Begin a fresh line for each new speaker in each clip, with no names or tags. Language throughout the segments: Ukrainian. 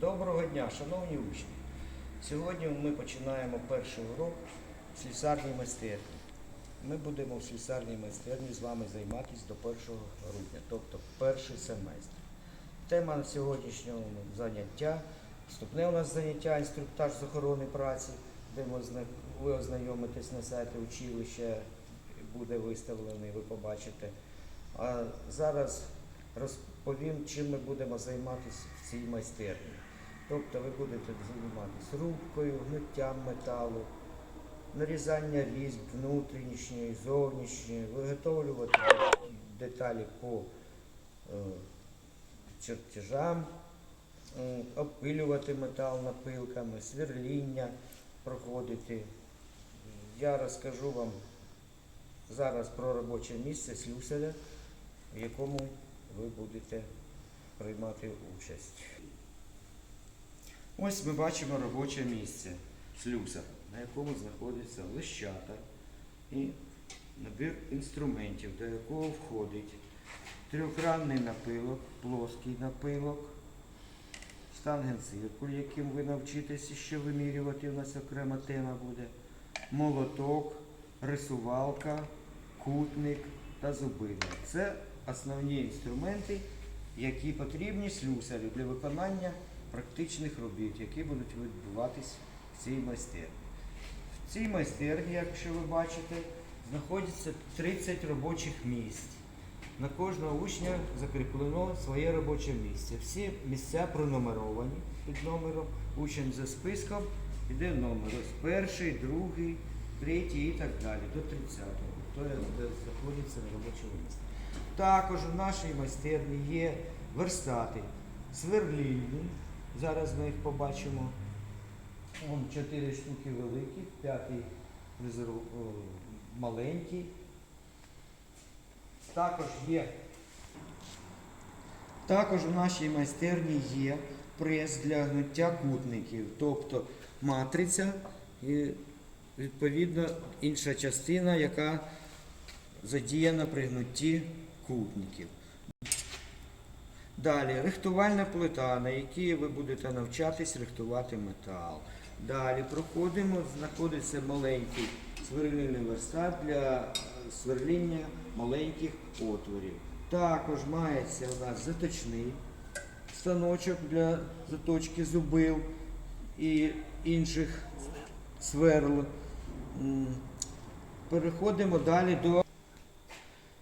Доброго дня, шановні учні. Сьогодні ми починаємо перший урок слісарній майстерні. Ми будемо в слісарній майстерні з вами займатися до 1 грудня, тобто перший семестр. Тема сьогоднішнього заняття вступне у нас заняття інструктаж з охорони праці, де ви ознайомитесь на сайті училища, буде виставлений, ви побачите. А зараз розповім, чим ми будемо займатися в цій майстерні. Тобто ви будете займатися рубкою, гниттям металу, нарізання різьб внутрішньої, зовнішньої, виготовлювати деталі по е, чертежам, м, обпилювати метал напилками, сверління проходити. Я розкажу вам зараз про робоче місце слюсаря, в якому ви будете приймати участь. Ось ми бачимо робоче місце. Слюсара, на якому знаходиться лищата і набір інструментів, до якого входить трьохгранний напилок, плоский напилок, штангенциркуль, яким ви навчитеся ще вимірювати, у нас окрема тема буде, молоток, рисувалка, кутник та зубило. Це основні інструменти, які потрібні слюсарю для виконання практичних робіт, які будуть відбуватись в цій майстерні. В цій майстерні, якщо ви бачите, знаходиться 30 робочих місць. На кожного учня закріплено своє робоче місце. Всі місця пронумеровані під номером. Учень за списком йде номер. Ось перший, другий, третій і так далі, до 30-го. Хто знаходиться на робочому місці. Також у нашій майстерні є верстати сверлільні. Зараз ми їх побачимо. Вон чотири штуки великі, п'ятий маленький. Також є. Також у нашій майстерні є прес для гниття кутників, тобто матриця і відповідно інша частина, яка задіяна при гнутті кутників. Далі рихтувальна плита, на якій ви будете навчатись рихтувати метал. Далі проходимо, знаходиться маленький сверлильний верстат для е, сверління маленьких отворів. Також мається у нас заточний станочок для заточки зубил і інших сверл. Переходимо далі до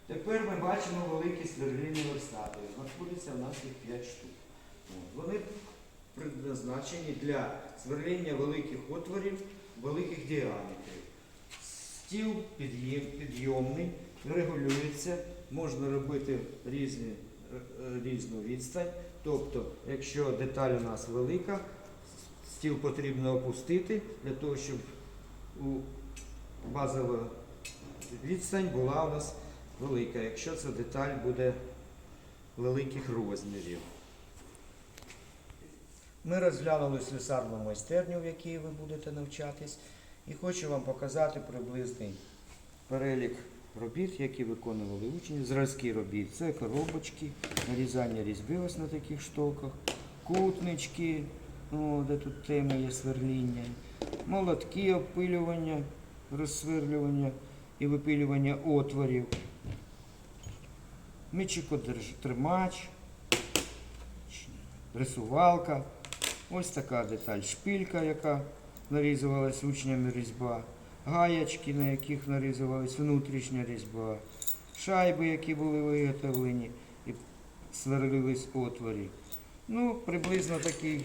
Тепер ми бачимо великі сверлильні верстати. Знаходиться в нас їх 5 штук. Вони предназначені для сверління великих отворів, великих діаметрів. Стіл підйомний, регулюється, можна робити різні, е, різну відстань. Тобто, якщо деталь у нас велика, стіл потрібно опустити для того, щоб у базова відстань була у нас велика, якщо ця деталь буде великих розмірів. Ми розглянули слюсарну майстерню, в якій ви будете навчатись, і хочу вам показати приблизний перелік робіт, які виконували учні. Зразки робіт. Це коробочки, нарізання різьби ось на таких штоках, кутнички, ну, де тут тема є сверління, молотки обпилювання, розсверлювання і випилювання отворів, мечикотримач, рисувалка. Ось така деталь шпилька, яка нарізувалась учнями різьба, гаячки, на яких нарізувалась внутрішня різьба, шайби, які були виготовлені і сверлились отворі. Ну, приблизно такий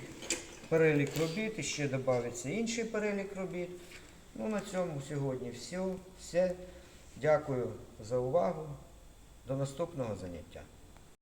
перелік робіт, і ще додається інший перелік робіт. Ну, на цьому сьогодні все. все. Дякую за увагу. До наступного заняття.